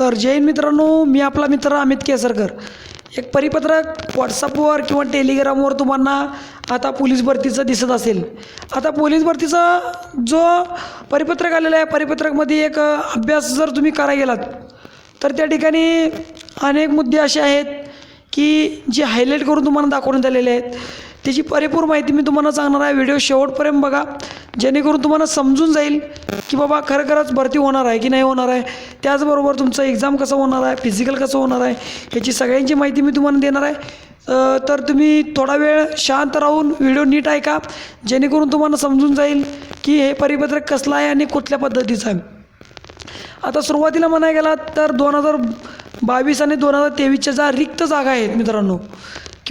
तर जैन मित्रांनो मी आपला मित्र अमित केसरकर. एक परिपत्रक व्हॉट्सअपवर किंवा टेलिग्रामवर तुम्हाला आता पोलीस भरतीचं दिसत असेल. आता पोलीस भरतीचा जो परिपत्रक आलेला आहे परिपत्रकमध्ये एक अभ्यास जर तुम्ही करायला गेलात तर त्या ठिकाणी अनेक मुद्दे असे आहेत की जे हायलाईट करून तुम्हाला दाखवण्यात आलेले आहेत. त्याची परिपूर्ण माहिती मी तुम्हाला सांगणार आहे. व्हिडिओ शेवटपर्यंत बघा. जेणेकरून तुम्हाला समजून जाईल की बाबा खरं खरंच भरती होणार आहे की नाही होणार आहे. त्याचबरोबर तुमचं एक्झाम कसं होणार आहे? फिजिकल कसं होणार आहे? ह्याची सगळ्यांची माहिती मी तुम्हाला देणार आहे. तर तुम्ही थोडा वेळ शांत राहून व्हिडिओ नीट ऐका. जेणेकरून तुम्हाला समजून जाईल की हे परिपत्रक कसलं आहे आणि कुठल्या पद्धतीचं आहे. आता सुरुवातीला म्हणायला गेला तर दोन हजार बावीस आणि दोन हजार तेवीसच्या ज्या रिक्त जागा आहेत मित्रांनो.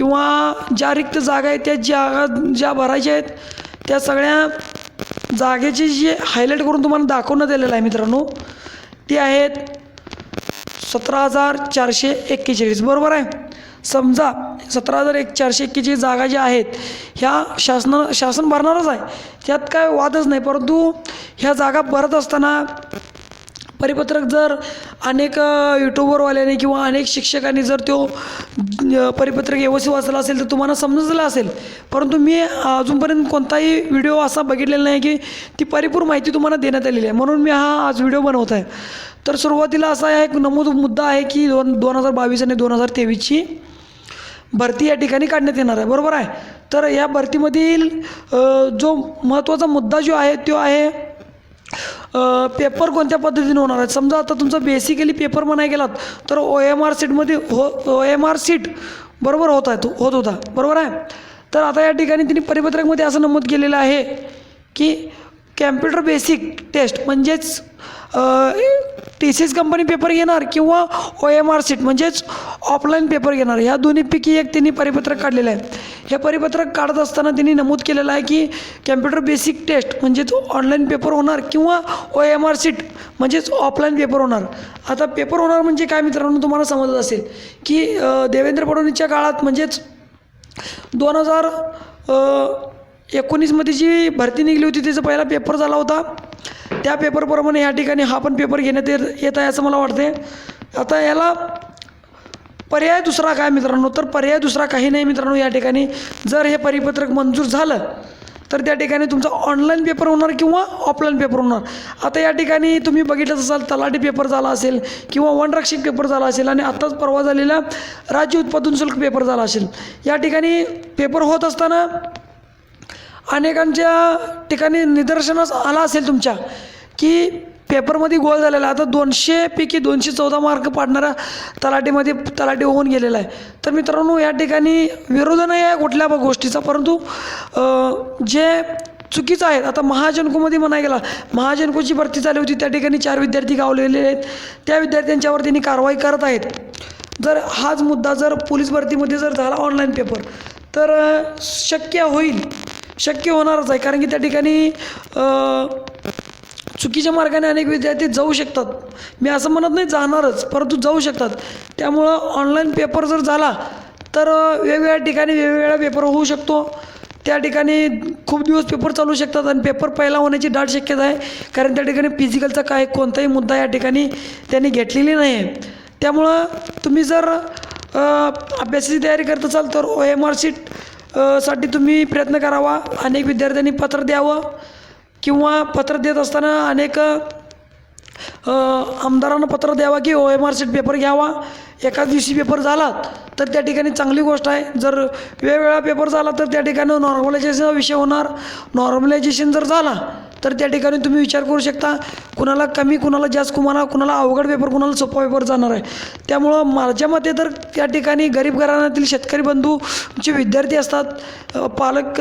किंवा ज्या रिक्त जागा आहेत त्या जागा ज्या भरायच्या आहेत त्या सगळ्या जागेची जी हायलाईट करून तुम्हाला दाखवण्यात आलेलं आहे मित्रांनो ते आहेत सतरा हजार चारशे एक्केचाळीस. बरोबर आहे? समजा सतरा हजार एक चारशे एक्केचाळीस जागा ज्या आहेत ह्या शासन शासन भरणारच आहे. त्यात काय वादच नाही परंतु ह्या जागा भरत असताना परिपत्रक जर अनेक अ, यूट्यूबरवाल्याने किंवा अनेक शिक्षकांनी जर तो परिपत्रक व्यवस्थित वाचला असेल तर तुम्हाला समजलं असेल. परंतु मी अजूनपर्यंत कोणताही व्हिडिओ असा बघितलेला नाही की ती परिपूर्ण माहिती तुम्हाला देण्यात आलेली आहे. म्हणून मी हा आज व्हिडिओ बनवत आहे. तर सुरुवातीला असा एक नमूद मुद्दा आहे की दोन दोन हजार बावीस आणि दोन हजार तेवीसची भरती या ठिकाणी काढण्यात येणार आहे. बरोबर आहे? तर या भरतीमधील जो महत्त्वाचा मुद्दा जो आहे तो आहे पेपर कोणत्या पद्धतीने होणार आहे समजा आता तुमचा बेसिकली पेपर म्हणाय गेलात तर ओ एम आर सीटमध्ये हो ओ एम आर सीट बरोबर होत आहे तो होत होता. बरोबर आहे? तर आता या ठिकाणी तिने परिपत्रकमध्ये असं नमूद केलेलं आहे की कॅम्प्युटर बेसिक टेस्ट म्हणजेच T C S company paper घेणार किंवा ओ एम आर सीट म्हणजेच ऑफलाईन पेपर घेणार. ह्या दोन्हीपैकी एक त्यांनी परिपत्रक काढलेलं आहे. हे परिपत्रक काढत असताना त्यांनी नमूद केलेलं आहे की कॅम्प्युटर बेसिक टेस्ट म्हणजेच ऑनलाईन पेपर होणार किंवा ओ एम आर सीट म्हणजेच ऑफलाईन पेपर होणार. आता पेपर होणार म्हणजे काय मित्रांनो तुम्हाला समजत असेल की देवेंद्र फडणवीसच्या काळात म्हणजेच दोन हजार एकोणीसमध्ये जी भरती निघली होती त्याचा पहिला पेपर झाला होता. त्या पेपरप्रमाणे या ठिकाणी हा पण पेपर घेण्यात येत येत आहे असं मला वाटते आता याला पर्याय दुसरा काय मित्रांनो? तर पर्याय दुसरा काही नाही मित्रांनो या ठिकाणी. जर हे परिपत्रक मंजूर झालं तर त्या ठिकाणी तुमचा ऑनलाईन पेपर होणार किंवा ऑफलाईन पेपर होणार? आता या ठिकाणी तुम्ही बघितलंच असाल तलाठी पेपर झाला असेल किंवा वनरक्षक पेपर झाला असेल आणि आत्ताच परवा झालेला राज्य उत्पादन शुल्क पेपर झाला असेल. या ठिकाणी पेपर होत असताना अनेकांच्या ठिकाणी निदर्शनास आला असेल तुमच्या की पेपरमध्ये गोल झालेला आता दोनशेपैकी दोनशे चौदा मार्क पाडणारा तलाठीमध्ये तलाठी होऊन गेलेला आहे. तर मित्रांनो या ठिकाणी विरोध नाही आहे कुठल्या गोष्टीचा परंतु जे चुकीचं आहे आता महाजनकोमध्ये म्हणाय गेला महाजनकोची भरती झाली होती त्या ठिकाणी चार विद्यार्थी गावलेले आहेत त्या विद्यार्थ्यांच्यावर त्यांनी कारवाई करत आहेत. जर हाच मुद्दा जर पोलीस भरतीमध्ये जर झाला ऑनलाईन पेपर तर शक्य होईल. शक्य होणारच आहे. कारण की त्या ठिकाणी चुकीच्या मार्गाने अनेक विद्यार्थी जाऊ शकतात. मी असं म्हणत नाही जाणारच परंतु जाऊ शकतात. त्यामुळं ऑनलाईन पेपर जर झाला तर वेगवेगळ्या ठिकाणी वेगवेगळा पेपर होऊ शकतो. त्या ठिकाणी खूप दिवस पेपर चालू शकतात आणि पेपर पहिला होण्याची दाट शक्यता आहे. कारण त्या ठिकाणी फिजिकलचा काय कोणताही मुद्दा या ठिकाणी त्यांनी घेतलेली नाही आहे त्यामुळं तुम्ही जर अभ्यासाची तयारी करत असाल तर ओ एम आर सीट साठी तुम्ही प्रयत्न करावा. अनेक विद्यार्थ्यांनी पत्र द्यावं किंवा पत्र देत असताना अनेक आमदारांना पत्र द्यावा की O M R sheet paper घ्यावा. एकाच दिवशी पेपर झाला तर त्या ठिकाणी चांगली गोष्ट आहे. जर वेगवेगळा पेपर झाला तर त्या ठिकाणी नॉर्मलायझेशनचा विषय होणार. नॉर्मलायझेशन जर झाला तर त्या ठिकाणी तुम्ही विचार करू शकता कुणाला कमी कुणाला जास्त कुणाला कुणाला अवघड पेपर कुणाला सोपा पेपर जाणार आहे. त्यामुळं माझ्या मते तर त्या ठिकाणी गरीब घराण्यातील शेतकरी बंधू जे विद्यार्थी असतात. पालक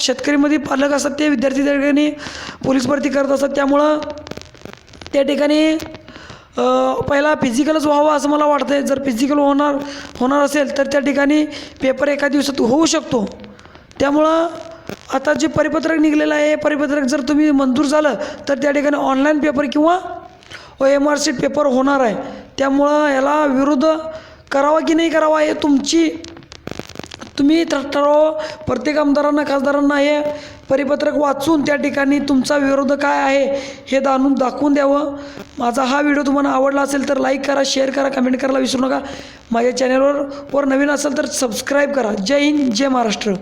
शेतकरीमध्ये पालक असतात ते विद्यार्थी त्या ठिकाणी पोलीस भरती करत असतात. त्यामुळं त्या ठिकाणी पहिला फिजिकलच व्हावं असं मला वाटतं आहे जर फिजिकल होणार होणार असेल तर त्या ठिकाणी पेपर एका दिवसात होऊ शकतो. त्यामुळं आता जे परिपत्रक निघलेलं आहे हे परिपत्रक जर तुम्ही मंजूर झालं तर त्या ठिकाणी ऑनलाईन पेपर किंवा O M R sheet paper होणार आहे. त्यामुळं याला विरोध करावा की नाही करावा हे तुमची तुम्ही ठरवा. प्रत्येक आमदारांना खासदारांना हे परिपत्रक वाचून त्या ठिकाणी तुमचा विरोध काय आहे हे जाणून दाखवून द्यावं. माझा हा व्हिडिओ तुम्हाला आवडला असेल तर लाईक करा शेअर करा कमेंट करायला विसरू नका. माझ्या चॅनलवर वर नवीन असेल तर सबस्क्राईब करा. जय हिंद जय महाराष्ट्र.